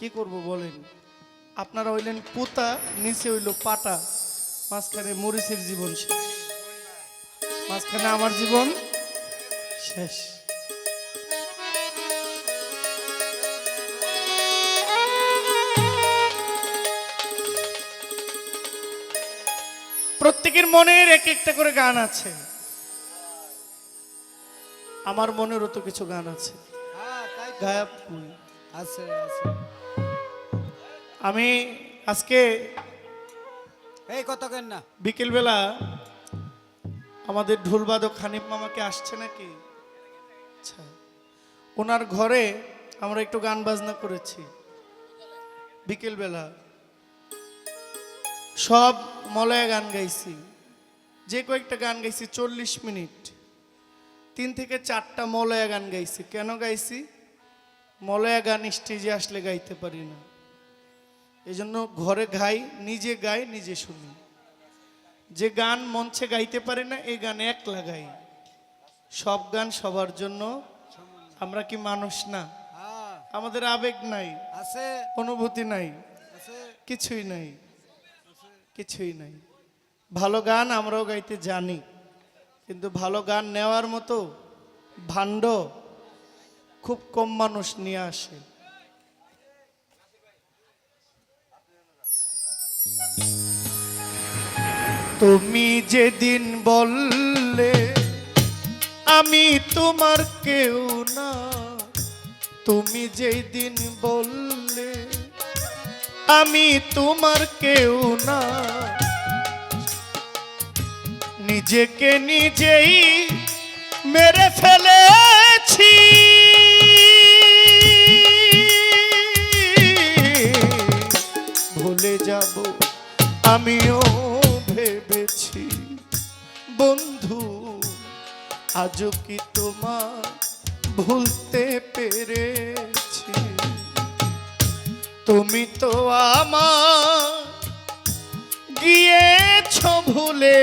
কি করব বলেন? আপনারা হইলেন পুতা নিচে হইল পাটা মাঝখানে মরিচের জীবন শেষ। মাঝখানে আমার জীবন শেষ। প্রত্যেকের মনের এক একটা করে গান আছে। আমার মনেরও তো কিছু গান আছে। হ্যাঁ। গায়ক আছে আছে। আমি আজকে এই কত কেন না? বিকেলবেলা আমাদের ঢোলবাদক হানিফ মামাকে আসছে নাকি? আচ্ছা ওনার ঘরে আমরা একটু গান বাজনা করেছি। বিকেলবেলা সব মলয়া গান গাইছি। যে কয়েকটা গান গাইছি চল্লিশ মিনিট। তিন থেকে চারটা মলয়া গান গাইছি। কেন গাইছি? মলয়া গান স্টেজে আসলে গাইতে পারি না। এজন্য ঘরে গাই নিজে গাই নিজে শুনি। যে গান মঞ্চে গাইতে পারে না এই গান একলা গাই। সব গান সবার জন্য। আমরা কি মানুষ না? হ্যাঁ। আমাদের আবেগ নাই। আছে। অনুভূতি নাই। কিছুই নাই। কিছুই নাই। ভালো গান আমরাও গাইতে জানি। কিন্তু ভালো গান নেওয়ার মতো ভাণ্ড খুব কম মানুষ নিয়ে আসে। তুমি যেদিন বললে, আমি তোমার কেউ না। তুমি যেই দিন বললে, আমি তোমার কেউ না। নিজেকে নিজেই মেরে ফেলেছি। ভুলতে পেরেছি। তুমি তো আমার গিয়েছ ভুলে।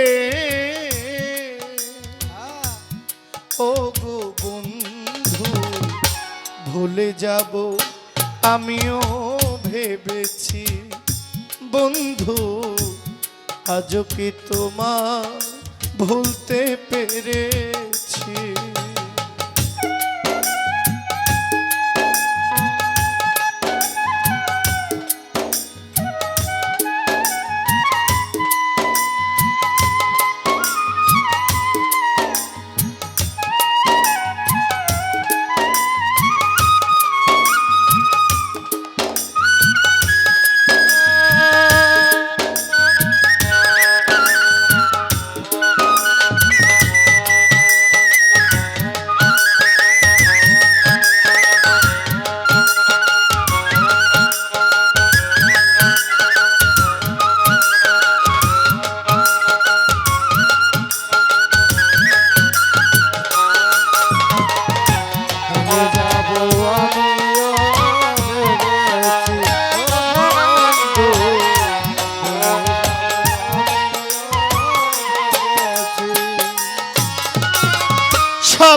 ও গো বন্ধু, ভুলে যাব আমিও ভেবেছি। বন্ধু, আজও কি তোমার ভুলতে পেরেছি?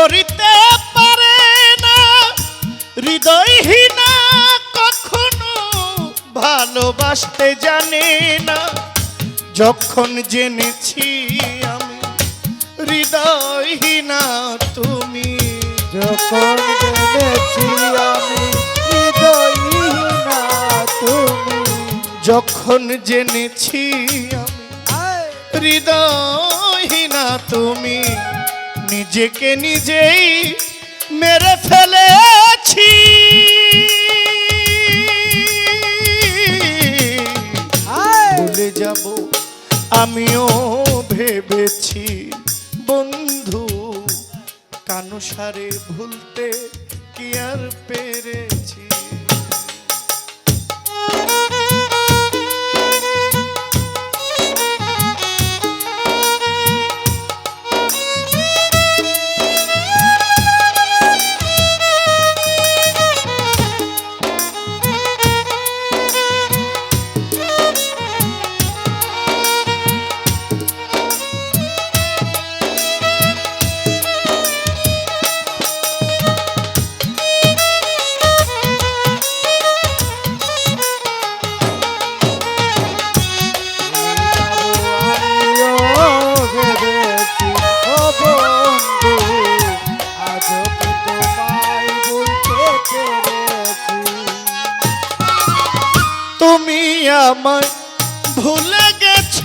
করিতে পারে না। হৃদয়হীনা কখনো ভালোবাসতে জানে না। যখন জেনেছি আমি হৃদয়হীনা তুমি। যখন জেনেছি আমি হৃদয়হীনা তুমি। যখন জেনেছি আমি হৃদয়হীনা তুমি। নিজেকে নিজেই মেরে ফেলেছি। আছি ভুলে যাব আমিও ভেবেছি বন্ধু কানুসারে ভুলতে কি আর পেরেছি আমায় ভুলে গেছ?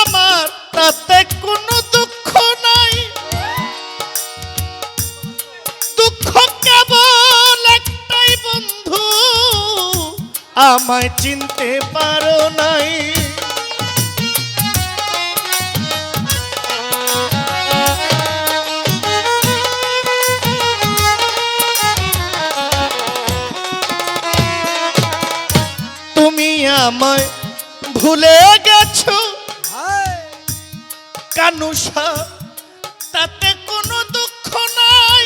আমার তাতে কোনো দুঃখ নাই। দুঃখ কেবল একটাই বন্ধু, আমায় চিনতে পারো নাই। আমায় ভুলে গেছো? কানুষা তাতে কোনো দুঃখ নাই।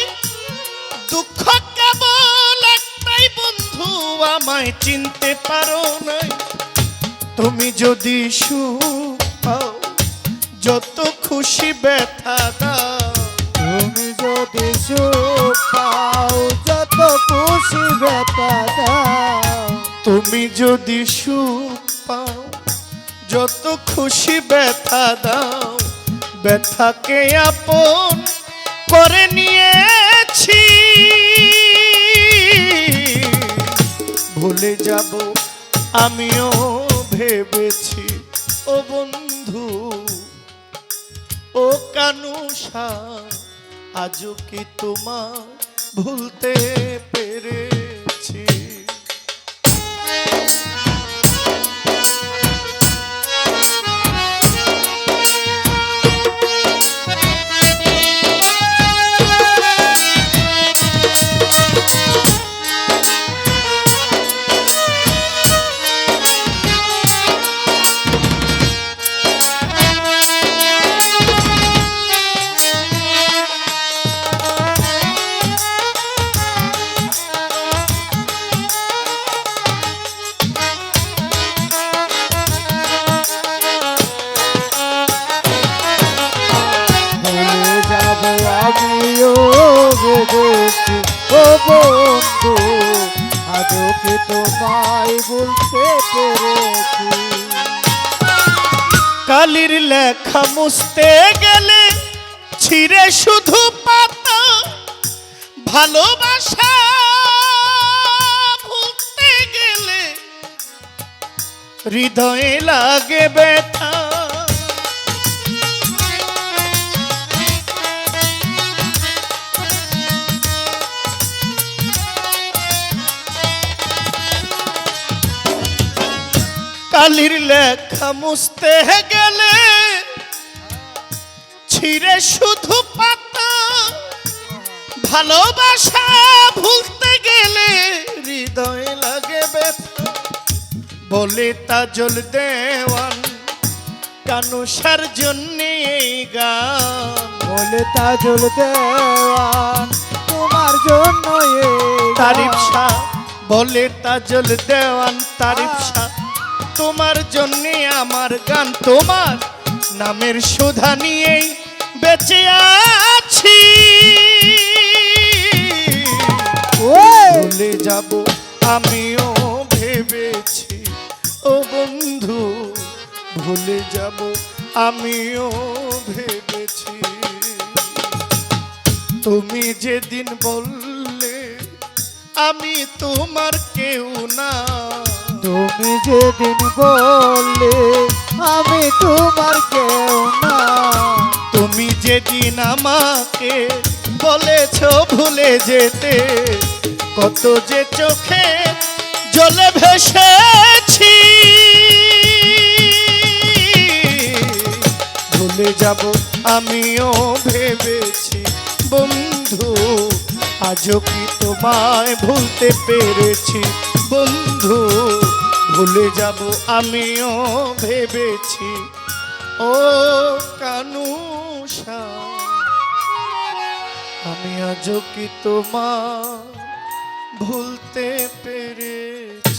দুঃখ কেবল একটাই বন্ধু আমায় চিনতে পারো নাই। তুমি যদি সুখ পাও যত খুশি ব্যথা দাও। তুমি যদি সুখ পাও যত খুশি ব্যথা দাও। তুমি যদি সুখ পাও, যত খুশি ব্যথা দাও, ব্যথাকে আপন করে নিয়েছি। ভুলে যাব আমিও ভেবেছি, ও বন্ধু, ও কানুষা, আজও কি তোমার ভুলতে পেরেছি? বন্ধু, আজও কি তোমায় বলতে পেরেছি? কালির লেখা মুছতে গেলে ছিঁড়ে শুধু পাতা, ভালোবাসা ভুলতে গেলে হৃদয়ে লাগে ব্যথা। কালির লেখা মুছতে গেলে ছিঁড়ে শুধু পাতা। ভালোবাসা ভুলতে গেলে হৃদয় লাগে ব্যথা। বলে তাজল দেওয়ান কানুষার জন্য এই গান। বলে তাজল দেওয়ান তোমার জন্য তারিফ। শাহ বলে তাজল দেওয়ান তারিফ শাহ তোমার জন্য আমার গান তোমার নামের সুধা নিয়েই বেঁচে আছি। ভুলে যাব আমিও ভেবেছি ও বন্ধু ভুলে যাব আমিও ভেবেছি। তুমি যেদিন বললে আমি তোমার কেউ না। তুমি যেদিন বললে, আমি তোমার কেউ না। তুমি যেদিন আমাকে বলেছ ভুলে যেতে, কত যে চোখে জলে ভেসেছি। ভুলে যাব আমিও ভেবেছি, বন্ধু, আজও কি তোমায় ভুলতে পেরেছি? বন্ধু ভুলে যাব আমিও ভেবেছি। ও কানুষা আমি আজও কি তোমার ভুলতে পেরেছি?